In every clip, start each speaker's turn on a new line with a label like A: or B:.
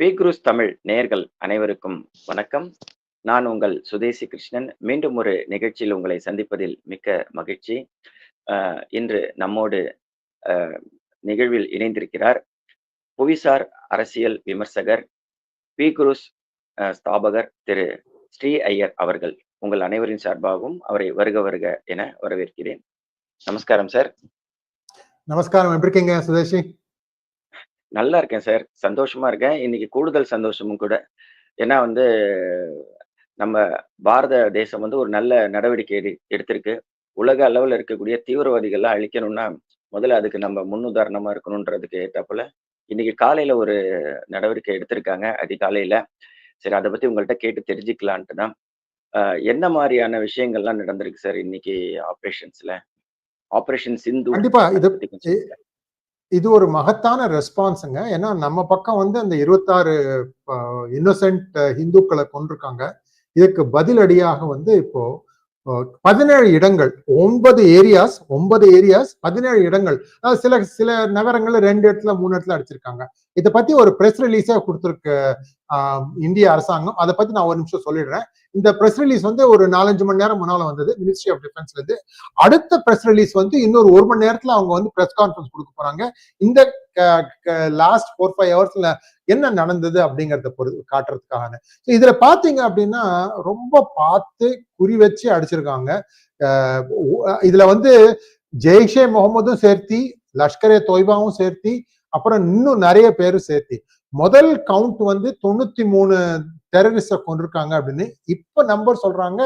A: பீக்ரூஸ் தமிழ் நேர்கள் அனைவருக்கும் வணக்கம். நான் உங்கள் சுதேசி கிருஷ்ணன். மீண்டும் ஒரு நிகழ்ச்சியில் உங்களை சந்திப்பதில் மிக்க மகிழ்ச்சி. அஹ், இன்று நம்மோடு நிகழ்வில் இணைந்திருக்கிறார் புவிசார் அரசியல் விமர்சகர் பீக்ரூஸ் ஸ்தாபகர் திரு ஸ்ரீ ஐயர் அவர்கள். உங்கள் அனைவரின் சார்பாகவும் அவரை வருக வருக என வரவேற்கிறேன். நமஸ்காரம் சார்.
B: நமஸ்காரம். எப்படி இருக்கீங்க சுதேஷி
A: நல்லா இருக்கேன் சார். சந்தோஷமா இருக்கேன். இன்னைக்கு கூடுதல் சந்தோஷமும் கூட. ஏன்னா வந்து நம்ம பாரத தேசம் வந்து ஒரு நல்ல நடவடிக்கை எடு எடுத்திருக்கு. உலக அளவில் இருக்கக்கூடிய தீவிரவாதிகள்லாம் அழிக்கணும்னா முதல்ல அதுக்கு நம்ம முன்னுதாரணமா இருக்கணுன்றதுக்கு ஏற்றாப்புல இன்னைக்கு காலையில ஒரு நடவடிக்கை எடுத்திருக்காங்க அதிகாலையில. சரி அதை பத்தி உங்கள்கிட்ட கேட்டு தெரிஞ்சுக்கலான்ட்டு தான். என்ன மாதிரியான விஷயங்கள்லாம் நடந்திருக்கு சார் இன்னைக்கு ஆப்ரேஷன்ஸ்ல ஆபரேஷன் சிந்து
B: கண்டிப்பா இது. இது ஒரு மகத்தான ரெஸ்பான்ஸுங்க. ஏன்னா நம்ம பக்கம் வந்து அந்த இருபத்தாறு இன்னோசென்ட் ஹிந்துக்களை கொண்டிருக்காங்க இதுக்கு பதிலடியாக வந்து இப்போ பதினேழு இடங்கள் ஒன்பது ஏரியாஸ் ஒன்பது ஏரியாஸ் பதினேழு இடங்கள். சில சில நகரங்கள்ல ரெண்டு இடத்துல மூணு இடத்துல அடிச்சிருக்காங்க. இதை பத்தி ஒரு பிரஸ் ரிலீஸா கொடுத்துருக்கு ஆஹ், இந்திய அரசாங்கம் அதை பத்தி நான் ஒரு நிமிஷம் சொல்லிடுறேன். இந்த பிரஸ் ரிலீஸ் வந்து ஒரு நாலஞ்சு மணி நேரம் முன்னால வந்தது மினிஸ்ட்ரி ஆஃப் டிஃபென்ஸ்ல இருந்து. அடுத்த பிரஸ் ரிலீஸ் வந்து இன்னொரு ஒரு மணி நேரத்துல அவங்க வந்து பிரஸ் கான்ஃபரன்ஸ் கொடுக்க போறாங்க. இந்த லாஸ்ட் ஃபோர் ஃபைவ் ஹவர்ஸ்ல என்ன நடந்தது அப்படிங்கறத பொறுத்து காட்டுறதுக்காக இதுல பாத்தீங்க அப்படின்னா ரொம்ப பார்த்து குறி வச்சு அடிச்சிருக்காங்க. இதுல வந்து ஜெய்ஷே முகமதும் சேர்த்தி லஷ்கரே தொய்பாவும் சேர்த்தி அப்புறம் இன்னும் நிறைய பேரும் சேர்த்தி. முதல் கவுண்ட் வந்து தொண்ணூத்தி மூணு டெரரிஸ்ட கொண்டிருக்காங்க அப்படின்னு இப்ப நம்பர் சொல்றாங்க.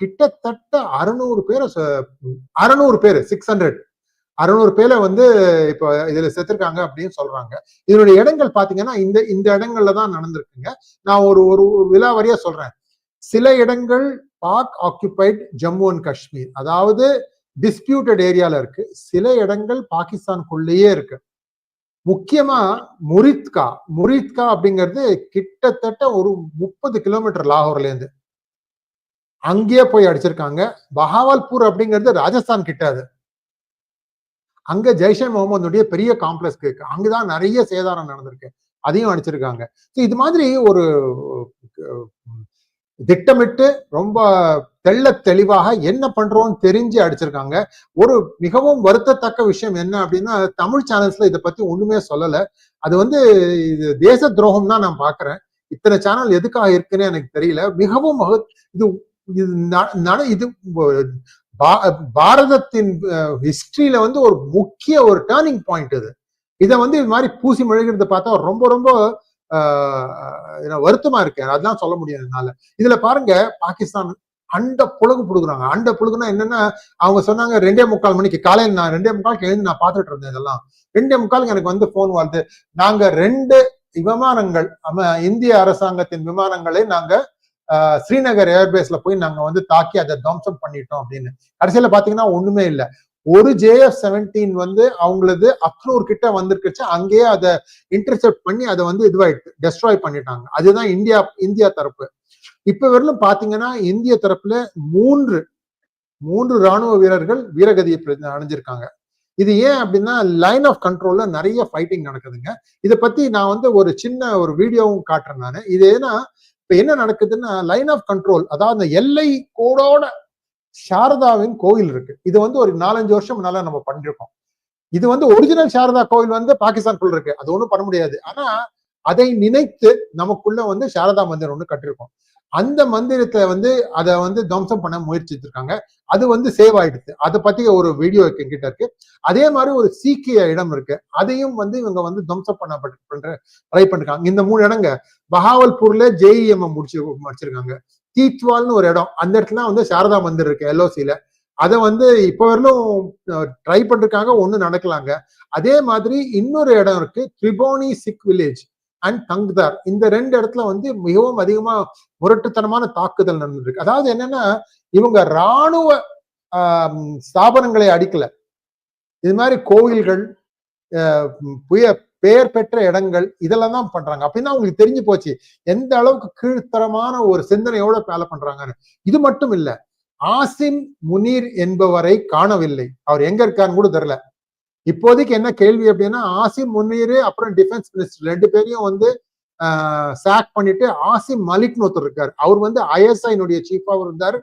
B: கிட்டத்தட்ட அறுநூறு பேர் அறுநூறு பேர் சிக்ஸ் ஹண்ட்ரட் அறுநூறு பேரை வந்து இப்போ இதுல செத்துருக்காங்க அப்படின்னு சொல்றாங்க. இதனுடைய இடங்கள் பாத்தீங்கன்னா இந்த இந்த இடங்கள்ல தான் நடந்திருக்குங்க. நான் ஒரு ஒரு ஒரு விலாவரியா சொல்றேன். சில இடங்கள் பாக் ஆக்குபைட் ஜம்மு அண்ட் காஷ்மீர். அதாவது டிஸ்பியூட்டட் ஏரியால இருக்கு. சில இடங்கள் பாகிஸ்தானுக்குள்ளேயே இருக்கு. முக்கியமா முரித்கா முரித்கா அப்படிங்கிறது கிட்டத்தட்ட ஒரு முப்பது கிலோமீட்டர் லாகூர்ல இருந்து அங்கேயே போய் அடிச்சிருக்காங்க. பஹாவல்பூர் அப்படிங்கிறது ராஜஸ்தான் கிட்ட அது. அங்க ஜெய்ஷே முகமதுடைய பெரிய காம்ப்ளெக்ஸ் இருக்கு. அங்கதான் நிறைய சேதாரம் நடந்திருக்கு. அதையும் அடிச்சிருக்காங்க. இது மாதிரி ஒரு திட்டமிட்டு ரொம்ப தெள்ள தெளிவாக என்ன பண்றோம்னு தெரிஞ்சு அடிச்சிருக்காங்க. ஒரு மிகவும் வருத்தத்தக்க விஷயம் என்ன அப்படின்னா தமிழ் சேனல்ஸ்ல இதை பத்தி ஒண்ணுமே சொல்லல. அது வந்து இது தேச துரோகம் தான் நான் பாக்குறேன். இத்தனை சேனல் எதுக்காக இருக்குன்னு எனக்கு தெரியல. மிகவும் இது இது இது பா- பாரதத்தின் ஹிஸ்டரியில வந்து ஒரு முக்கிய ஒரு டேர்னிங் பாயிண்ட் இது. இதை வந்து இது மாதிரி பூசி மெழுகிறது பார்த்தா ரொம்ப ரொம்ப வருத்தமா இருக்கு. அதெல்லாம் சொல்ல முடியாது என்னால. இதுல பாருங்க பாகிஸ்தான் அண்ட புழுகு புடுக்குறாங்க அண்ட புழுகுனா என்னன்னா அவங்க சொன்னாங்க ரெண்டே முக்கால் மணிக்கு காலையில் நான் ரெண்டே முக்காலுக்கு எழுந்து நான் பார்த்துட்டு இருந்தேன் இதெல்லாம். ரெண்டே முக்காலுக்கு எனக்கு வந்து போன் வருது. நாங்க ரெண்டு விமானங்கள் நம்ம இந்திய அரசாங்கத்தின் விமானங்களை நாங்க ஆஹ், ஸ்ரீநகர் ஏர்பேஸ்ல போய் நாங்க வந்து தாக்கி அதை துவம்சம் பண்ணிட்டோம் அப்படின்னு. கடைசியில பாத்தீங்கன்னா ஒண்ணுமே இல்ல. ஒரு ஜேஎஃப் செவன்டீன் வந்து அவங்களது அக்ரூர் கிட்ட வந்துருக்குச்சு அங்கேயே அதை இன்டர்செப்ட் பண்ணி அதை வந்து இதுவாயிட்டு டெஸ்ட்ராய் பண்ணிட்டாங்க. அதுதான் இந்தியா இந்தியா தரப்பு. இப்ப வரலும் பாத்தீங்கன்னா இந்திய தரப்புல மூன்று மூன்று ராணுவ வீரர்கள் வீரகதியை அணிஞ்சிருக்காங்க. இது ஏன் அப்படின்னா லைன் ஆஃப் கண்ட்ரோல்ல நிறைய ஃபைட்டிங் நடக்குதுங்க. இதை பத்தி நான் வந்து ஒரு சின்ன ஒரு வீடியோவும் காட்டுறேன் நான். இது ஏன்னா இப்ப என்ன நடக்குதுன்னா லைன் ஆஃப் கண்ட்ரோல் அதாவது அந்த எல்லை கோடோட சாரதாவின் கோயில் இருக்கு. இது வந்து ஒரு நாலஞ்சு வருஷம் முன்னால நம்ம பண்ணிருக்கோம். இது வந்து ஒரிஜினல் சாரதா கோயில் வந்து பாகிஸ்தான்குள்ள இருக்கு. அது ஒண்ணும் பண்ண முடியாது. ஆனா அதை நினைத்து நமக்குள்ள வந்து சாரதா மந்திரம் ஒண்ணு கட்டிருக்கோம். அந்த மந்திரத்தை வந்து அதை வந்து துவம்சம் பண்ண முயற்சித்திருக்காங்க அது வந்து சேவ் ஆயிடுச்சு. அதை பத்தி ஒரு வீடியோ எங்கிட்ட இருக்கு. அதே மாதிரி ஒரு சீக்கிய இடம் இருக்கு. அதையும் வந்து இவங்க வந்து துவம்சம் பண்ண பண்ற ட்ரை பண்ணிருக்காங்க. இந்த மூணு இடங்க பஹாவல்பூர்ல ஜேஇஎம் முடிச்சு முடிச்சிருக்காங்க. தீத்வால்னு ஒரு இடம். அந்த இடத்துல வந்து சாரதா மந்திர் இருக்கு எல்ஓசியில அதை வந்து இப்ப வரலும் ட்ரை பண்ணிருக்காங்க ஒண்ணு நடக்கலாங்க. அதே மாதிரி இன்னொரு இடம் இருக்கு திரிபோனி சிக் வில்லேஜ் அண்ட் தங்தார் இந்த ரெண்டு இடத்துல வந்து மிகவும் அதிகமா முரட்டுத்தனமான தாக்குதல் நடந்திருக்கு. அதாவது என்னன்னா இவங்க ராணுவ ஸ்தாபனங்களை அடிக்கல. இது மாதிரி கோவில்கள் புய பெயர் பெற்ற இடங்கள் இதெல்லாம் தான் பண்றாங்க. அப்படின்னா அவங்களுக்கு தெரிஞ்சு போச்சு எந்த அளவுக்கு கீழ்த்தரமான ஒரு சிந்தனையோட வேலை பண்றாங்கன்னு. இது மட்டும் இல்ல ஆசிம் முனீர் என்பவரை காணவில்லை. அவர் எங்க இருக்காருன்னு கூட தெரியல. இப்போதைக்கு என்ன கேள்வி அப்படின்னா ஆசிம் முன்னீர் அப்புறம் டிஃபென்ஸ் மினிஸ்டர் ரெண்டு பேரையும் வந்து சாக் பண்ணிட்டு ஆசிம் மலிக்னு ஒருத்தர் இருக்காரு. அவர் வந்து ஐஎஸ்ஐனுடைய சீஃபாகவும் இருந்தார்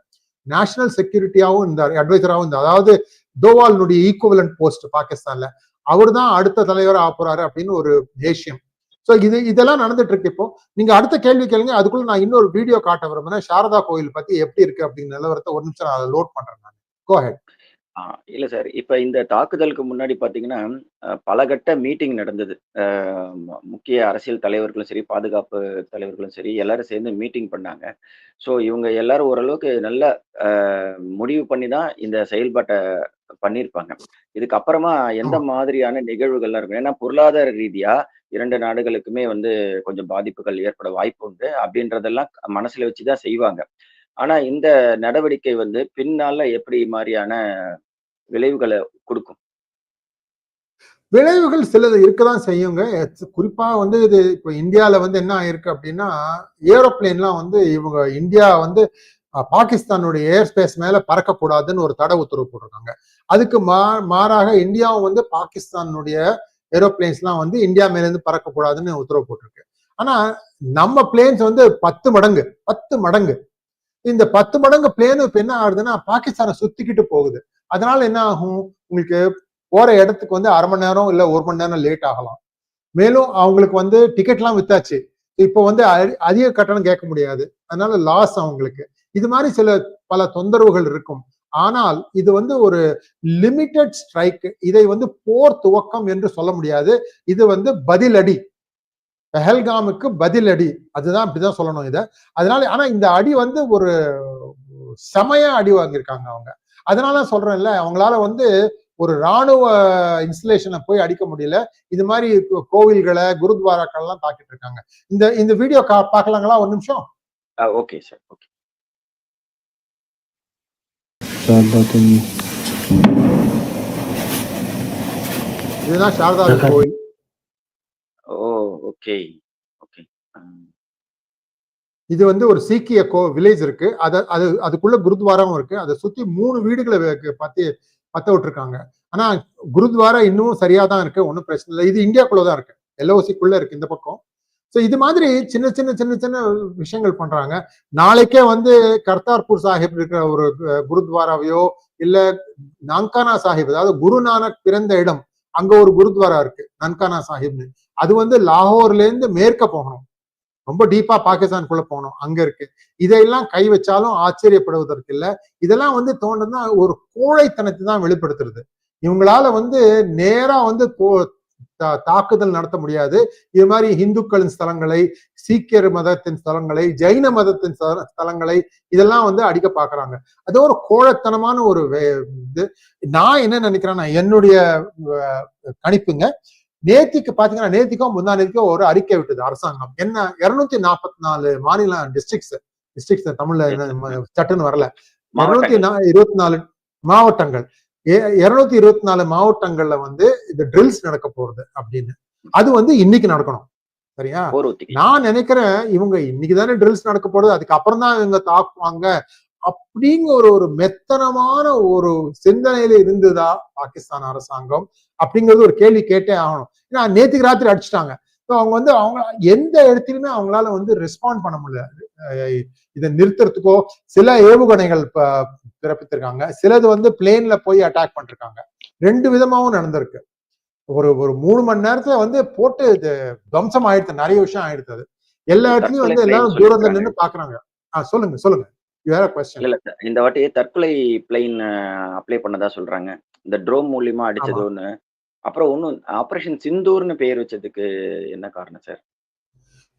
B: நேஷனல் செக்யூரிட்டியாவும் இருந்தார் அட்வைசராகவும் இருந்தார். அதாவது தோவாலினுடைய ஈக்குவலன்ட் போஸ்ட் பாகிஸ்தான்ல. அவர் தான் அடுத்த தலைவராக ஆப்புறாரு அப்படின்னு ஒரு தேசியம் ஸோ இது இதெல்லாம் நடந்துட்டு இருக்கு இப்போ நீங்க அடுத்த கேள்வி கேளுங்க அதுக்குள்ள நான் இன்னொரு வீடியோ காட்ட விரும்புறேன் சாரதா கோயில் பத்தி எப்படி இருக்கு அப்படிங்கிற நிலவரத்தை ஒரு நிமிஷம் நான் லோட் பண்றேன் நான்
A: கோஹெட் இல்ல சார். இப்ப இந்த தாக்குதலுக்கு முன்னாடி பார்த்தீங்கன்னா, பலகட்ட மீட்டிங் நடந்தது. முக்கிய அரசியல் தலைவர்களும் சரி, பாதுகாப்பு தலைவர்களும் சரி, எல்லாரும் சேர்ந்து மீட்டிங் பண்ணாங்க. ஸோ இவங்க எல்லாரும் ஓரளவுக்கு நல்ல முடிவு பண்ணி தான் இந்த செயல்பாட்டை பண்ணியிருப்பாங்க. இதுக்கப்புறமா எந்த. மாதிரியான நிகழ்வுகள்லாம் இருக்கும்? ஏன்னா பொருளாதார ரீதியா 2 நாடுகளுக்குமே வந்து கொஞ்சம் பாதிப்புகள் ஏற்பட வாய்ப்பு உண்டு. அப்படின்றதெல்லாம் மனசுல வச்சு தான் செய்வாங்க. ஆனா இந்த நடவடிக்கை வந்து பின்னால எப்படி மாரியான விளைவுகள குடுக்கும்?
B: விளைவுகள் சிலது இருக்கதான் செய்யுங்க. குறிப்பா வந்து இது இப்ப இந்தியால வந்து என்ன ஆயிருக்கு அப்படின்னா, ஏரோப்ளேன்லாம் வந்து இவங்க இந்தியா வந்து பாகிஸ்தானுடைய ஏர் ஸ்பேஸ் மேல பறக்கக்கூடாதுன்னு ஒரு தடை உத்தரவு போட்டிருக்காங்க. அதுக்கு மா மாறாக இந்தியாவும் வந்து பாகிஸ்தானுடைய ஏரோப்ளேன்ஸ்லாம் வந்து இந்தியா மேலேருந்து பறக்கக்கூடாதுன்னு உத்தரவு போட்டிருக்கு. ஆனா நம்ம பிளேன்ஸ் வந்து 10 மடங்கு 10 மடங்கு. இந்த 10 மடங்கு பிளேனு இப்ப என்ன ஆகுதுன்னா, பாகிஸ்தானை சுத்திக்கிட்டு போகுது. அதனால என்ன ஆகும்? உங்களுக்கு போற இடத்துக்கு வந்து அரை மணி நேரம் இல்ல ஒரு மணி நேரம் லேட் ஆகலாம். மேலும் அவங்களுக்கு வந்து டிக்கெட்லாம் வித்தாச்சு. இப்போ வந்து அதிக கட்டணம் கேட்க முடியாது. அதனால லாஸ் அவங்களுக்கு. இது மாதிரி சில பல தொந்தரவுகள் இருக்கும். ஆனால் இது வந்து ஒரு லிமிட்டட் ஸ்ட்ரைக். இதை வந்து போர் துவக்கம் என்று சொல்ல முடியாது. இது வந்து பதிலடி. பெஹல்காமுக்கு பதிலடி. அதுதான் அப்படிதான் சொல்லணும் இதை அதனால ஆனா இந்த அடி வந்து ஒரு செமையா அடி வாங்கியிருக்காங்க அவங்க. அதனால சொல்றேன்ல, அவங்களால வந்து ஒரு ராணுவ இன்ஸ்டலேஷனை போய் அடிக்க முடியல. இது மாதிரி கோவில்களை குருத்வாராக்கள் குருத்வாராக்கள்லாம் தாக்கிட்டு இருக்காங்க. இந்த இந்த வீடியோ கா பார்க்கலாங்களா? ஒரு நிமிஷம்.
A: Okay sir. ஓகே.
C: சாரதாத்தின்
B: இதுதான் சாரதா கோவில்.
A: ஓ! ஓகே. ஓகே.
B: இது வந்து ஒரு சீக்கிய கோ வில்லேஜ் இருக்கு. அத அது அதுக்குள்ள குருத்வாராவும் இருக்கு. அத சுத்தி 3 வீடுகள பத்தி பத்த விட்டுருக்காங்க. ஆனா குருத்வாரா இன்னமும் சரியா தான் இருக்கு. ஒண்ணும் பிரச்சனை இல்ல. இது இந்தியாக்குள்ள தான் இருக்கு. எல்ஓசிக்குள்ள இருக்கு இந்த பக்கம். ஸோ இது மாதிரி சின்ன சின்ன சின்ன சின்ன விஷயங்கள் பண்றாங்க. நாளைக்கே வந்து கர்தார்பூர் சாஹிப் இருக்கிற ஒரு குருத்வாராவையோ, இல்ல நான்கானா சாஹிப் அதாவது குருநானக் பிறந்த இடம். அங்க ஒரு குருத்வாரா இருக்கு. நன்கானா சாஹிப்னு. அது வந்து லாகூர்லேருந்து மேற்க போகணும். ரொம்ப டீப்பா பாகிஸ்தானுக்குள்ள போகணும். அங்க இருக்கு. இதையெல்லாம் கை வச்சாலும் ஆச்சரியப்படுவதற்கு இல்ல. இதெல்லாம் வந்து தோன்றதுன்னா ஒரு கோழைத்தனத்தை தான் வெளிப்படுத்துறது. இவங்களால வந்து நேரா வந்து போ தாக்குதல் நடத்த முடியாது. இது மாரி இந்துக்களின் ஸ்தலங்களை, சீக்கியர் மதத்தின் ஸ்தலங்களை, ஜைன மதத்தின் ஸ்த ஸ்தலங்களை இதெல்லாம் வந்து அடிக்க பார்க்குறாங்க. அது ஒரு கோழைத்தனமான ஒரு இது. நான் என்ன நினைக்கிறேன்னா, என்னுடைய கணிப்புங்க. நேத்திக்கு பார்த்தீங்கன்னா, நேத்திக்கோ முந்தா நேத்திக்கோ ஒரு அறிக்கை விட்டது அரசாங்கம். என்ன 244 மாநில டிஸ்ட்ரிக்ட்ஸ் டிஸ்ட்ரிக்ட்ஸ் தமிழ்ல
A: எஸ்
B: என்ன
A: சார்.
B: ம
A: ம்.
B: சட்டுன்னு வரல.
A: மாவட்டங்கள்.
B: 224 மாவட்டங்கள். எ 224 மாவட்டங்கள்ல வந்து இந்த ட்ரில்ஸ் நடக்க போறது அப்படின்னு. அது வந்து இன்னைக்கு நடக்கணும். சரியா? நான் நினைக்கிறேன், இவங்க இன்னைக்கு தானே ட்ரில்ஸ் நடக்க போகுது. அதுக்கு அப்புறம் தான் இவங்க தாக்குவாங்க. அப்படிங்கிற ஒரு ஒரு மெத்தனமான ஒரு சிந்தனையில இருந்ததா பாகிஸ்தான் அரசாங்கம்? அப்படிங்கிறது ஒரு கேள்வி கேட்டே ஆகணும். ஏன்னா நேத்துக்கு ராத்திரி அடிச்சுட்டாங்க. ஸோ அவங்க வந்து அவங்க எந்த இடத்திலுமே அவங்களால வந்து ரெஸ்பாண்ட் பண்ண முடியல. அ இத நிறுத்துறதுக்கோ, சில ஏவுகணைகள் பிறப்பித்திருக்காங்க. சிலது வந்து பிளேன்ல போய் அட்டாக் பண்ணிருக்காங்க. 2 விதமாவும் நடந்திருக்கு. ஒரு ஒரு 3 மணி நேரத்துல வந்து போட்டு இது துவம்சம் ஆயிடுத்து. நெறைய விஷயம் ஆயிடுத்து அது. எல்லா இடத்துலயும் வந்து எல்லாரும் தூரத்துல
A: சொல்லியிருக்காங்க.
B: நின்னு பார்க்குறாங்க. ஆ சொல்லுங்க, சொல்லுங்க.
A: இல்ல சார். இந்த வாட்டி தற்கொலை பிளேன் அப்ளை பண்ணதா சொல்றாங்க. இந்த ட்ரோன் மூலியமா. அடிச்சது ஒண்ணு. அப்புறம் ஒன்றும் ஆப்ரேஷன் சிந்தூர்னு பெயர் வச்சதுக்கு என்ன காரணம் சார்?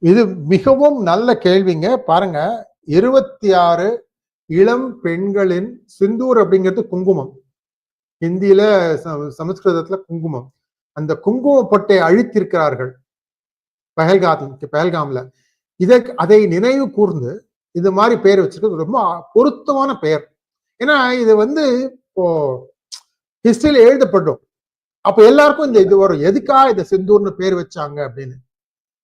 B: இது மிகவும் நல்ல கேள்விங்க. பாருங்க 26 இளம் பெண்களின் சிந்தூர் அப்படிங்கிறது குங்குமம். ஹிந்தியில ச சமஸ்கிருதத்துல குங்குமம். அந்த குங்கும பொட்டை அழித்திருக்கிறார்கள். பெஹல்காம் பெஹல்காம்ல. இதை அதை நினைவு கூர்ந்து இது மாதிரி பெயர் வச்சிருக்கிறது ரொம்ப பொருத்தமான பெயர். ஏன்னா இது வந்து இப்போ ஹிஸ்டரியில் எழுதப்படும். அப்ப எல்லாருக்கும் இந்த இது வரும். எதுக்காக இத செந்தூர்னு பேர் வச்சாங்க அப்படின்னு.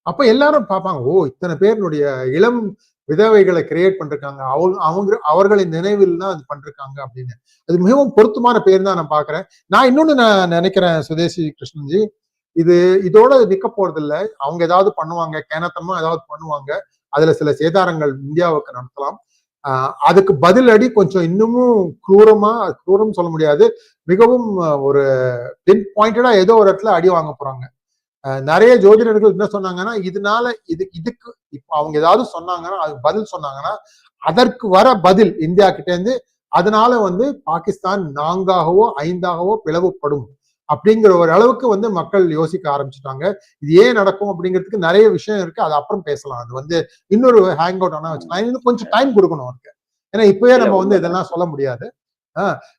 B: அப்ப எல்லாரும் பார்ப்பாங்க. ஓ! இத்தனை பேருனுடைய இளம் விதவைகளை கிரியேட் பண்ணிருக்காங்க. அவங்க அவங்க அவர்களின் நினைவில் தான் அது பண்ணிருக்காங்க அப்படின்னு. அது மிகவும் பொருத்தமான பேர் தான் நான் பாக்குறேன் நான் இன்னொன்னு நான் நினைக்கிறேன் சுதேசி கிருஷ்ணன்ஜி. இது இதோட நிக்க போறது இல்ல அவங்க ஏதாவது பண்ணுவாங்க கேனத்தமா ஏதாவது பண்ணுவாங்க அதுல சில சேதாரங்கள் இந்தியாவுக்கு நடத்தலாம் ஆஹ் அதுக்கு பதிலடி கொஞ்சம் இன்னமும் குரூரமா குரூரம் சொல்ல முடியாது மிகவும் ஒரு பின் பாயிண்டடா ஏதோ ஒரு இடத்துல அடி வாங்க போறாங்க. நிறைய ஜோதிடர்கள் என்ன சொன்னாங்கன்னா இதனால இது இதுக்கு இப்போ அவங்க ஏதாவது சொன்னாங்கன்னா அதுக்கு பதில் சொன்னாங்கன்னா அதற்கு வர பதில் இந்தியா கிட்ட இருந்து அதனால வந்து பாகிஸ்தான் நான்காகவோ ஐந்தாகவோ பிளவுபடும். அப்படிங்கிற ஒரு அளவுக்கு வந்து மக்கள் யோசிக்க ஆரம்பிச்சுட்டாங்க. இது ஏன் நடக்கும் அப்படிங்கிறதுக்கு நிறைய விஷயம் இருக்கு. அது அப்புறம் பேசலாம். அது வந்து இன்னொரு ஹேங் அவுட் ஆனா வச்சுக்கலாம். இன்னும் கொஞ்சம் டைம் கொடுக்கணும் அவருக்கு. ஏன்னா இப்பவே நம்ம வந்து. இதெல்லாம் சொல்ல முடியாது.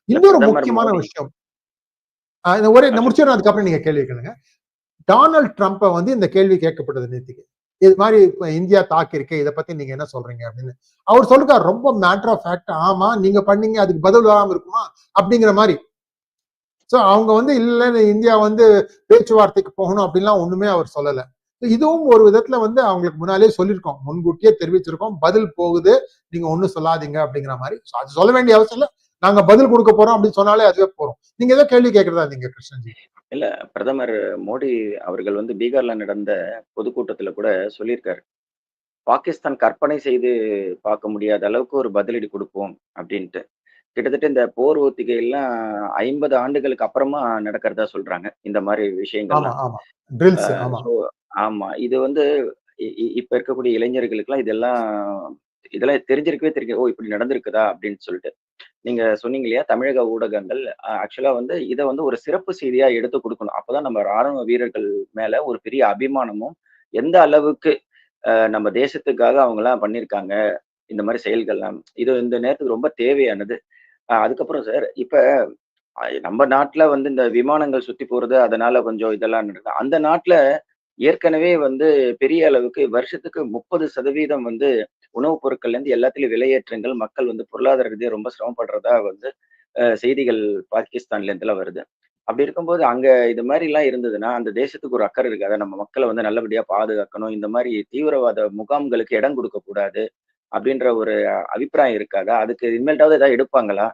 B: இன்னொரு முக்கியமான விஷயம். இந்த ஒரே
A: ஆ,
B: நான் முடிச்சிடறேன் அதுக்கப்புறம் நீங்க கேள்வி கேளுங்க. டொனால்ட் ட்ரம்ப்பை வந்து இந்த கேள்வி கேட்கப்பட்டது நேத்திக்கு. இது மாதிரி இப்ப இந்தியா தாக்கி இருக்கு இதை பத்தி நீங்க என்ன சொல்றீங்க அப்படின்னு. அவர் சொல்லுக்கார் ரொம்ப மேட்டர் ஆஃப் ஃபேக்ட் ஆமா நீங்க பண்ணீங்க அதுக்கு பதில் வராம இருக்குமா? அப்படிங்கிற மாதிரி. சோ அவங்க வந்து இல்ல இந்தியா வந்து பேச்சுவார்த்தைக்கு போகணும் அப்படின்லாம் ஒண்ணுமே அவர் சொல்லல. இதுவும் ஒரு விதத்துல வந்து அவங்களுக்கு முன்னாலே சொல்லியிருக்கோம். முன்கூட்டியே தெரிவிச்சிருக்கோம். பதில் போகுது நீங்க ஒண்ணும் சொல்லாதீங்க அப்படிங்கிற மாதிரி. அது சொல்ல வேண்டிய அவசியம் இல்ல. நாங்க பதில் கொடுக்க போறோம் அப்படின்னு சொன்னாலே அதுவே போறோம். நீங்க ஏதோ கேள்வி கேட்கறதா நீங்க கிருஷ்ணன்ஜி?
A: இல்ல பிரதமர் மோடி அவர்கள் வந்து பீகார்ல நடந்த பொதுக்கூட்டத்துல கூட சொல்லியிருக்காரு. பாகிஸ்தான் கற்பனை செய்து பார்க்க முடியாத அளவுக்கு ஒரு பதிலடி கொடுப்போம் அப்படின்ட்டு. கிட்டத்தட்ட இந்த போர் ஒத்திகை எல்லாம் ஐம்பது ஆண்டுகளுக்கு அப்புறமா நடக்கிறதா சொல்றாங்க இந்த மாதிரி
B: ஆமா
A: விஷயங்கள்லாம்
B: ஆமா.
A: இது வந்து இப்ப இருக்கக்கூடிய இளைஞர்களுக்கெல்லாம் இதெல்லாம் இதெல்லாம் தெரிஞ்சிருக்கவே தெரியும் ஓ இப்படி நடந்திருக்குதா அப்படின்னு சொல்லிட்டு. நீங்க சொன்னீங்க இல்லையா? தமிழக ஊடகங்கள் ஆக்சுவலா வந்து இதை வந்து ஒரு சிறப்பு செய்தியா எடுத்து கொடுக்கணும். அப்பதான் நம்ம ராணுவ வீரர்கள் மேல ஒரு பெரிய அபிமானமும் எந்த அளவுக்கு நம்ம தேசத்துக்காக அவங்கெல்லாம் பண்ணியிருக்காங்க இந்த மாதிரி செயல்கள்லாம். இது இந்த நேரத்துக்கு ரொம்ப தேவையானது. அதுக்கப்புறம் சார் இப்ப நம்ம நாட்டுல வந்து இந்த விமானங்கள் சுத்தி போறது அதனால கொஞ்சம் இதெல்லாம் நடக்குது. அந்த நாட்டுல ஏற்கனவே வந்து பெரிய அளவுக்கு வருஷத்துக்கு முப்பது சதவீதம் வந்து உணவுப் பொருட்கள்ல இருந்து எல்லாத்துலயும் விலையேற்றங்கள் மக்கள் வந்து பொருளாதார ரீதியாக ரொம்ப சிரமப்படுறதா வந்து செய்திகள் பாகிஸ்தான்ல இருந்துலாம் வருது. அப்படி இருக்கும்போது அங்க இது மாதிரி எல்லாம் இருந்ததுன்னா அந்த தேசத்துக்கு ஒரு அக்கறை இருக்காது. நம்ம மக்களை வந்து நல்லபடியா பாதுகாக்கணும் இந்த மாதிரி தீவிரவாத முகாம்களுக்கு இடம் கொடுக்க கூடாது அப்படின்ற ஒரு அபிப்பிராயம் இருக்காதா? அதுக்கு இனிமேல்ட்டாவது ஏதாவது எடுப்பாங்களா?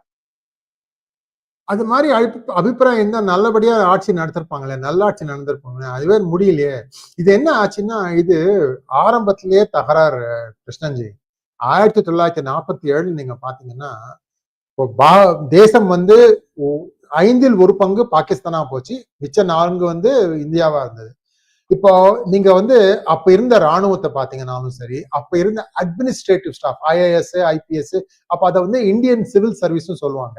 B: அது மாதிரி அழிப்பு- அபிப்பிராயம் தான் நல்லபடியாக ஆட்சி நடத்திருப்பாங்களே நல்லாட்சி நடந்திருப்பாங்களே அதுவே முடியலையே. இது என்ன ஆச்சுன்னா இது ஆரம்பத்திலேயே தகராறு கிருஷ்ணன்ஜி. ஆயிரத்தி தொள்ளாயிரத்தி நாற்பத்தி ஏழு நீங்க பாத்தீங்கன்னா பா- தேசம் வந்து ஐந்தில் ஒரு பங்கு பாகிஸ்தானா போச்சு மிச்ச நான்கு வந்து இந்தியாவா இருந்தது. இப்போ நீங்க வந்து அப்ப இருந்த ராணுவத்தை பாத்தீங்கன்னாலும் சரி அப்ப இருந்த அட்மினிஸ்ட்ரேட்டிவ் ஸ்டாஃப் ஐஏஎஸ் ஐபிஎஸ் அப்ப அதை வந்து இந்தியன் சிவில் சர்வீஸ்னு சொல்லுவாங்க.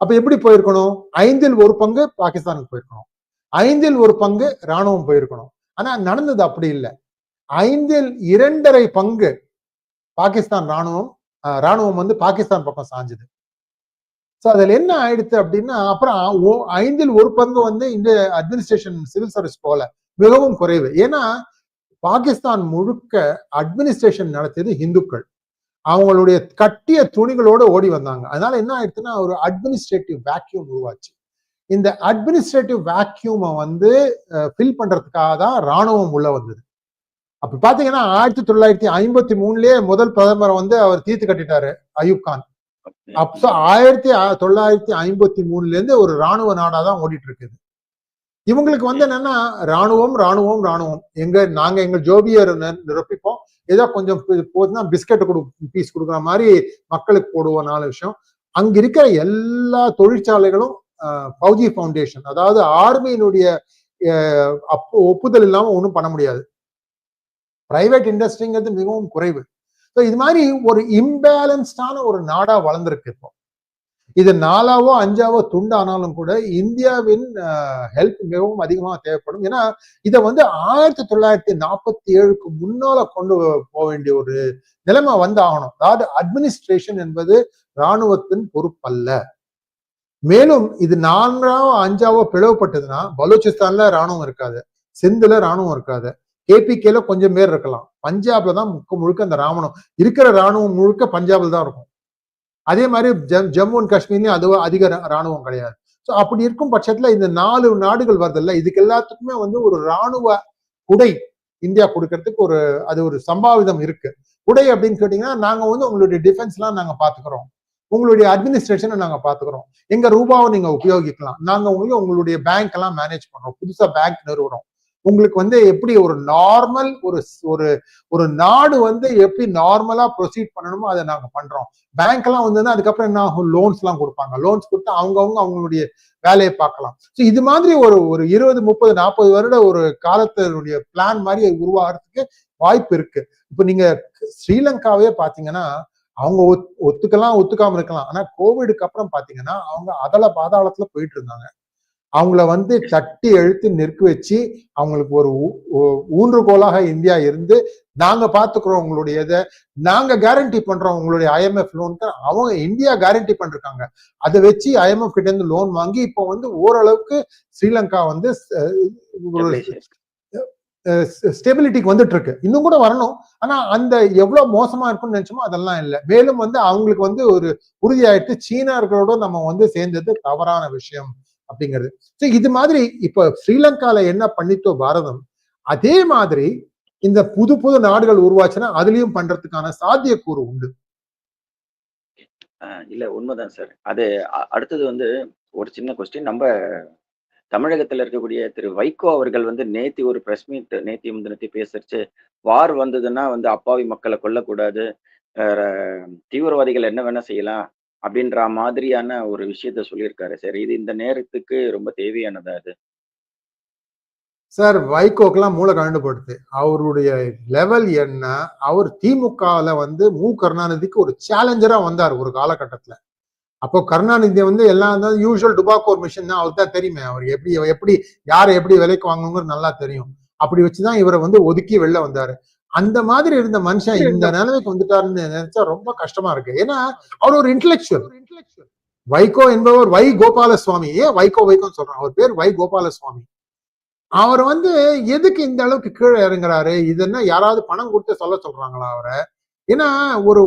B: அப்ப எப்படி போயிருக்கணும்? ஐந்தில் ஒரு பங்கு பாகிஸ்தானுக்கு போயிருக்கணும். ஐந்தில் ஒரு பங்கு ராணுவம் போயிருக்கணும். ஆனா நடந்தது அப்படி இல்லை. ஐந்தில் இரண்டரை பங்கு பாகிஸ்தான் ராணுவம் அஹ், ராணுவம் வந்து பாகிஸ்தான் பக்கம் சாஞ்சுது. சோ அதுல என்ன ஆயிடுச்சு அப்படின்னா அப்புறம் ஓ- ஐந்தில் ஒரு பங்கு வந்து இந்த அட்மினிஸ்ட்ரேஷன் சிவில் சர்வீஸ் போல மிகவும் குறைவு. ஏன்னா பாகிஸ்தான் முழுக்க அட்மினிஸ்ட்ரேஷன் நடத்தியது இந்துக்கள். அவங்களுடைய கட்டிய துணிகளோட ஓடி வந்தாங்க. அதனால என்ன ஆயிடுச்சுன்னா ஒரு அட்மினிஸ்ட்ரேட்டிவ் வேக்யூம் உருவாச்சு. இந்த அட்மினிஸ்ட்ரேட்டிவ் வேக்யூமை வந்து ஃபில் பண்றதுக்காக தான் ராணுவம் உள்ள வந்தது. அப்ப பாத்தீங்கன்னா ஆயிரத்தி தொள்ளாயிரத்தி ஐம்பத்தி மூணுலயே முதல் பிரதமரை வந்து அவர் தீர்த்து கட்டிட்டாரு அயூப் கான். அப்போ ஆயிரத்தி தொள்ளாயிரத்தி ஐம்பத்தி மூணுல இருந்து ஒரு ராணுவ நாடா தான் ஓடிட்டு இருக்குது இவங்களுக்கு வந்து என்னன்னா ராணுவம் ராணுவம் ராணுவம் எங்க நாங்க எங்க ஜோபியர் நிரப்பிப்போம் ஏதோ கொஞ்சம் பி- போதுன்னா பிஸ்கட் கொடு பீஸ் கொடுக்குற மாதிரி மக்களுக்கு போடுவோம் நாலு விஷயம். அங்க இருக்கிற எல்லா தொழிற்சாலைகளும் பௌஜி ஃபவுண்டேஷன் அதாவது ஆர்மியினுடைய அஹ், அப்போ ஒப்புதல் இல்லாம ஒன்றும் பண்ண முடியாது. பிரைவேட் இண்டஸ்ட்ரிங்கிறது மிகவும் குறைவு. ஸோ இது மாதிரி ஒரு இம்பேலன்ஸ்டான ஒரு நாடா வளர்ந்துருக்கு இப்போ. இது நாலாவோ அஞ்சாவோ துண்டானாலும் கூட இந்தியாவின் ஹெல்ப் மிகவும் அதிகமாக தேவைப்படும். ஏன்னா இதை வந்து ஆயிரத்தி தொள்ளாயிரத்தி நாற்பத்தி ஏழுக்கு முன்னால கொண்டு போக வேண்டிய ஒரு நிலைமை வந்து ஆகணும் அதாவது அட்மினிஸ்ட்ரேஷன் என்பது இராணுவத்தின் பொறுப்பல்ல. மேலும் இது நான்காவோ அஞ்சாவோ பிளவுபட்டதுன்னா பலூச்சிஸ்தான்ல ராணுவம் இருக்காது. சிந்துல ராணுவம் இருக்காது. கேபிகேல கொஞ்சம் பேர் இருக்கலாம். பஞ்சாப்ல தான் முக்க முழுக்க அந்த ராணுவம் இருக்கிற ராணுவம் முழுக்க பஞ்சாப்ல தான் இருக்கும். அதே மாதிரி ஜம் ஜம்மு அண்ட் காஷ்மீர்லயும் அது அதிக ராணுவம் கிடையாது. ஸோ அப்படி இருக்கும் பட்சத்துல இந்த நாலு நாடுகள் வருதுல்ல இதுக்கு எல்லாத்துக்குமே வந்து ஒரு ராணுவ குடை இந்தியா கொடுக்கறதுக்கு ஒரு அது ஒரு சம்பாவிதம் இருக்கு. குடை அப்படின்னு கேட்டீங்கன்னா நாங்க வந்து உங்களுடைய டிஃபென்ஸ்லாம் நாங்க பாத்துக்கிறோம். உங்களுடைய அட்மினிஸ்ட்ரேஷனை நாங்க பாத்துக்கிறோம். எங்க ரூபாவை நீங்க உபயோகிக்கலாம். நாங்க உங்களுக்கு உங்களுடைய பேங்க் எல்லாம் மேனேஜ் பண்றோம். புதுசா பேங்க் நிறுவனம் உங்களுக்கு வந்து எப்படி ஒரு நார்மல் ஒரு ஒரு ஒரு நாடு வந்து எப்படி நார்மலா ப்ரொசீட் பண்ணணுமோ அதை நாங்க பண்றோம். பேங்க் எல்லாம் வந்து அதுக்கப்புறம் என்ன ஆகும்? லோன்ஸ் எல்லாம் கொடுப்பாங்க. லோன்ஸ் கொடுத்து அவங்கவுங்க அவங்களுடைய வேலையை பார்க்கலாம். ஸோ இது மாதிரி ஒரு ஒரு இருபது முப்பது நாற்பது வருட ஒரு காலத்தினுடைய பிளான் மாதிரி உருவாகிறதுக்கு வாய்ப்பு இருக்கு. இப்போ நீங்க ஸ்ரீலங்காவே பாத்தீங்கன்னா அவங்க ஒத்- ஒத்துக்கலாம் ஒத்துக்காம இருக்கலாம். ஆனா கோவிடுக்கு அப்புறம் பாத்தீங்கன்னா அவங்க அதல பாதாளத்துல போயிட்டு இருந்தாங்க. அவங்கள வந்து தட்டி எழுத்து நிற்க வச்சு அவங்களுக்கு ஒரு ஊன்றுகோலாக இந்தியா இருந்து நாங்க பாத்துக்கிறோம் உங்களுடைய இதை நாங்க கேரண்டி பண்றோம் உங்களுடைய ஐஎம்எஃப் லோனுக்கு அவங்க இந்தியா கேரண்டி பண்ணிருக்காங்க அதை வச்சு ஐஎம்எஃப் கிட்ட இருந்து லோன் வாங்கி இப்போ வந்து ஓரளவுக்கு ஸ்ரீலங்கா வந்து ஸ்டெபிலிட்டிக்கு வந்துட்டு இருக்கு இன்னும் கூட வரணும். ஆனா அந்த எவ்வளவு மோசமா இருக்கும்னு நினைச்சோமோ அதெல்லாம் இல்லை. மேலும் வந்து அவங்களுக்கு வந்து ஒரு உறுதியாயிட்டு சீனர்களோட நம்ம வந்து சேர்ந்தது தவறான விஷயம். அப்படிங்கிறது. ஸோ இது மாதிரி இப்போ ஸ்ரீலங்கால என்ன பண்ணித்தோ பாரதம் அதே மாதிரி இந்த புது புது நாடுகள் உருவாச்சுன்னா அதுலயும் பண்றதுக்கான சாத்தியக்கூறு உண்டு.
A: ஆஹ் இல்ல உண்மைதான் சார். அது அடுத்தது வந்து ஒரு சின்ன கொஸ்டின் நம்ம தமிழகத்துல இருக்கக்கூடிய திரு வைகோ அவர்கள் வந்து நேத்தி ஒரு பிரஸ் மீட் நேத்தி முந்தினத்தி பேசுறச்சு. வார் வந்ததுன்னா வந்து அப்பாவி மக்களை கொல்லக்கூடாது. தீவிரவாதிகள் என்ன வேணா செய்யலாம். அப்படின்ற மாதிரியான ஒரு விஷயத்த சொல்லியிருக்காரு. சார் இது இந்த நேரத்துக்கு ரொம்ப தேவையானதா அது?
B: சார் வைகோக்கெல்லாம் மூளை கண்டு போடுது அவருடைய லெவல் என்ன? அவர் திமுகவில் வந்து மு. கருணாநிதிக்கு ஒரு சேலஞ்சரா வந்தார் ஒரு காலகட்டத்துல. அப்போ கருணாநிதி வந்து எல்லாம் யூஸ்வல் டுபாக்கோர் மிஷின் தான். அவருக்கு தான் தெரியுமே. அவர் எப்படி எப்படி யாரை எப்படி விலைக்கு வாங்கணுங்கிறது நல்லா தெரியும். அப்படி வச்சுதான் இவரை வந்து ஒதுக்கி வெளில வந்தாரு. அந்த மாதிரி இருந்த மனுஷன் இந்த நிலைமைக்கு வந்துட்டாருன்னு நினைச்சா ரொம்ப கஷ்டமா இருக்கு. ஏன்னா அவர் ஒரு இன்டலெக்சுவல் வைகோ என்பவர் வை கோபாலசுவாமி. ஏன் வைகோ வைகோன்னு சொல்றான் அவர் பேர் வை கோபாலசுவாமி. அவர் வந்து எதுக்கு இந்த அளவுக்கு கீழே இறங்குறாரு? இது என்ன யாராவது பணம் கொடுத்து சொல்ல சொல்றாங்களா அவரை? ஏன்னா ஒரு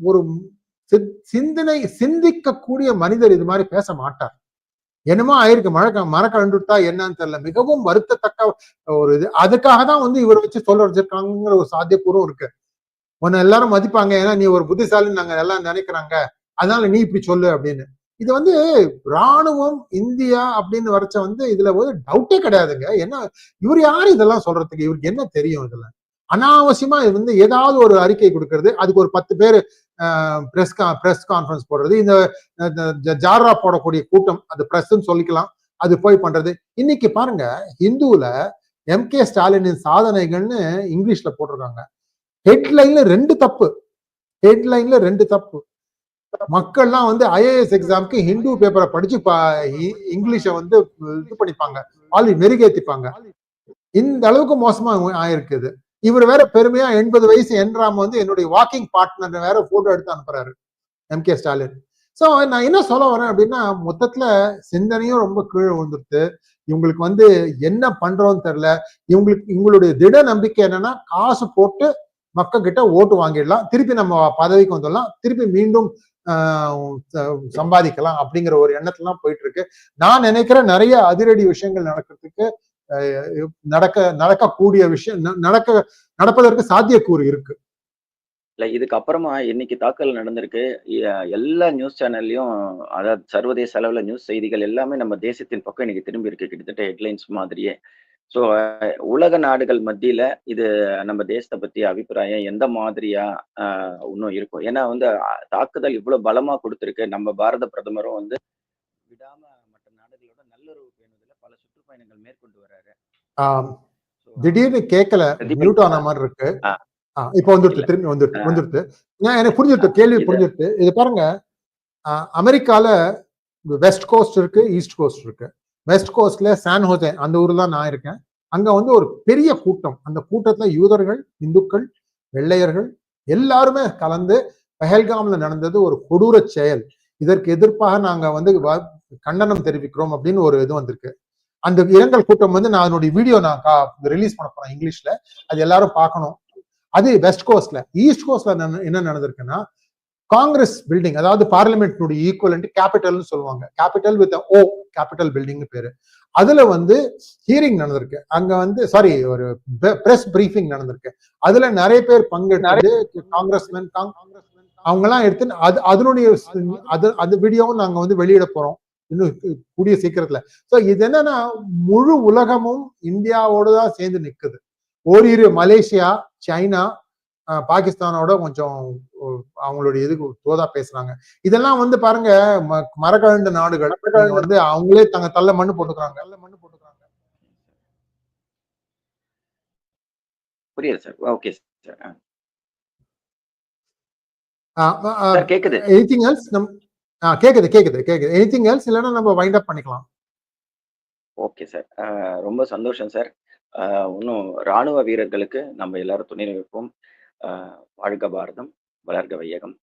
B: ஒரு சிந்தனை சிந்திக்கக்கூடிய மனிதர் இது மாதிரி பேச மாட்டார். என்னமோ ஆயிருக்கு. மழை மர கண்டுட்டா என்னன்னு தெரியல. மிகவும் வருத்தத்தக்க ஒரு இது. அதுக்காக தான் வந்து இவர் வச்சு சொல்ல வச்சிருக்காங்கிற ஒரு சாத்தியக்கூறும் இருக்கு. உன்னை எல்லாரும் மதிப்பாங்க. ஏன்னா நீ ஒரு புத்திசாலின்னு நாங்க எல்லாம் நினைக்கிறாங்க. அதனால நீ இப்படி சொல்லு அப்படின்னு. இது வந்து ராணுவம் இந்தியா அப்படின்னு வரைச்ச வந்து இதுல ஒரு டவுட்டே கிடையாதுங்க. என்ன இவர் யாரு இதெல்லாம் சொல்றதுக்கு? இவருக்கு என்ன தெரியும் இதுல? அனாவசியமா இது வந்து ஏதாவது ஒரு அறிக்கை கொடுக்கறது. அதுக்கு ஒரு பத்து பேர் பிரஸ் பிரஸ் கான்ஃபரன்ஸ் போடுறது. இந்த ஜாரா போடக்கூடிய கூட்டம் அது பிரஸ்ன்னு சொல்லிக்கலாம். அது போய் பண்றது. இன்னைக்கு பாருங்க ஹிந்துல எம் கே ஸ்டாலினின் சாதனைகள்னு இங்கிலீஷ்ல போட்டிருக்காங்க. ஹெட்லைன்ல ரெண்டு தப்பு. ஹெட்லைன்ல ரெண்டு தப்பு. மக்கள்லாம் வந்து ஐஏஎஸ் எக்ஸாம்க்கு ஹிந்து பேப்பரை படிச்சு பா- இ- இங்கிலீஷை வந்து இது பண்ணிப்பாங்க. ஆளி மெருகேத்திப்பாங்க இந்த அளவுக்கு மோசமா ஆயிருக்குது. இவர் வேற பெருமையா எண்பது வயசு என்றாம் வந்து என்னுடைய வாக்கிங் பார்ட்னர் வேற போட்டோ எடுத்து அனுப்புறாரு எம் கே ஸ்டாலின் ஸோ நான் என்ன சொல்ல வரேன் அப்படின்னா மொத்தத்துல சிந்தனையும் ரொம்ப கீழே விழுந்துருது இவங்களுக்கு வந்து என்ன பண்றோம்னு தெரில இவங்களுக்கு இவங்களுடைய திட நம்பிக்கை என்னன்னா காசு போட்டு மக்கள் கிட்ட ஓட்டு வாங்கிடலாம். திருப்பி நம்ம பதவிக்கு வந்துடலாம். திருப்பி மீண்டும் சம்பாதிக்கலாம் அப்படிங்கிற ஒரு எண்ணத்துலாம் போயிட்டு இருக்கு. நான் நினைக்கிறேன் நிறைய அதிரடி விஷயங்கள் நடக்கிறதுக்கு நடக்க நடக்கக்கூடிய விஷயம் நடக்க நடப்பதற்கு சாத்தியக்கூறு இருக்கு.
A: இல்ல இதுக்கு அப்புறமா இன்னைக்கு தாக்கல் நடந்திருக்கு. எல்லா நியூஸ் சேனல்லையும் அதாவது சர்வதேச அளவுல நியூஸ் செய்திகள் எல்லாமே நம்ம தேசத்தின் பக்கம் இன்னைக்கு திரும்பி இருக்கு. கிட்டத்தட்ட ஹெட்லைன்ஸ் மாதிரியே. ஸோ உலக நாடுகள் மத்தியில இது நம்ம தேசத்தை பத்தி அபிப்பிராயம் எந்த மாதிரியா ஆஹ், இன்னும் இருக்கும்? ஏன்னா வந்து தாக்குதல் இவ்வளவு பலமா கொடுத்துருக்கு. நம்ம பாரத பிரதமரும் வந்து பல சுற்றுப்பயணங்கள் மேற்கொண்டு வர்றாரு.
B: திடீர்னு கேட்கல மியூட் ஆன மாதிரி இருக்கு. இப்போ வந்துருது
A: இல்ல.
B: திரும்பி வந்துருது
A: ஆ.
B: வந்துருது நான் எனக்கு புரிஞ்சிருது கேள்வி
A: இது-
B: புரிஞ்சிருது இது பாருங்க அமெரிக்கால வெஸ்ட் கோஸ்ட் இருக்கு ஈஸ்ட் கோஸ்ட் இருக்கு. வெஸ்ட் கோஸ்ட்ல சான் ஹோசே அந்த ஊர்ல தான் நான் இருக்கேன். அங்க வந்து ஒரு பெரிய கூட்டம். அந்த கூட்டத்துல யூதர்கள் இந்துக்கள் வெள்ளையர்கள் எல்லாருமே கலந்து பெஹல்காம்ல நடந்தது ஒரு கொடூர செயல். இதற்கு எதிர்ப்பாக நாங்க வந்து கண்டனம் தெரிவிக்கிறோம் அப்படின்னு ஒரு இது வந்திருக்கு. அந்த இரங்கல் கூட்டம் வந்து நான் அதனுடைய வீடியோ நான் ரிலீஸ் பண்ண போறேன் இங்கிலீஷ்ல அது எல்லாரும் பார்க்கணும். அது வெஸ்ட் கோஸ்ட்ல ஈஸ்ட் கோஸ்ட்ல என்ன நடந்திருக்குன்னா காங்கிரஸ் பில்டிங் அதாவது பார்லிமெண்ட்னுடைய ஈக்குவலண்ட் கேபிட்டல்னு சொல்லுவாங்க. கேபிட்டல் வித் ஓ கேபிட்டல் பில்டிங்னு பேரு. அதுல வந்து ஹியரிங் நடந்திருக்கு. அங்க வந்து சாரி ஒரு பிரஸ் பிரீஃபிங் நடந்திருக்கு. அதுல நிறைய பேர் பங்கெடுத்து காங்கிரஸ்மேன் அவங்கெல்லாம் எடுத்து அது அதனுடைய அது அது வீடியோவும் நாங்க வந்து வெளியிட போறோம். இன்னும் கூடிய சீக்கிரத்துல. சோ இது என்னன்னா முழு உலகமும் இந்தியாவோட தான் சேர்ந்து நிக்குது. ஓரிரு மலேசியா சைனா பாகிஸ்தானோட கொஞ்சம் அவங்களுடைய இதுக்கு தோதா பேசுறாங்க. இதெல்லாம் வந்து பாருங்க மரக்கழண்ட நாடுகள். வந்து அவங்களே தங்க தள்ள மண்ணு போட்டுக்கிறாங்க. தள்ள மண்ணு போட்டுக்கிறாங்க.
A: புரியுது சார். Okay sir. சார் கேக்குது.
B: எனிதிங் எல்ஸ் நம் ஆ கேக்குது கேக்குது கேக்குது. எனிதிங் எல்ஸ் இல்லைன்னா நம்ம வைண்ட் அப் பண்ணிக்கலாம்.
A: ஓகே சார் ரொம்ப சந்தோஷம் சார் இன்னும் ராணுவ வீரர்களுக்கு நம்ம எல்லாரும் துணை நிற்போம். வாழ்க பாரதம் வளர்க வையகம்.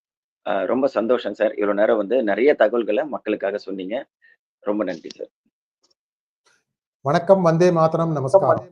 A: ரொம்ப சந்தோஷம் சார் இவ்வளவு நேரம் வந்து நிறைய தகவல்களை மக்களுக்காக சொன்னீங்க. ரொம்ப நன்றி சார்
B: வணக்கம் வந்தே மாதரம் நமஸ்காரம்.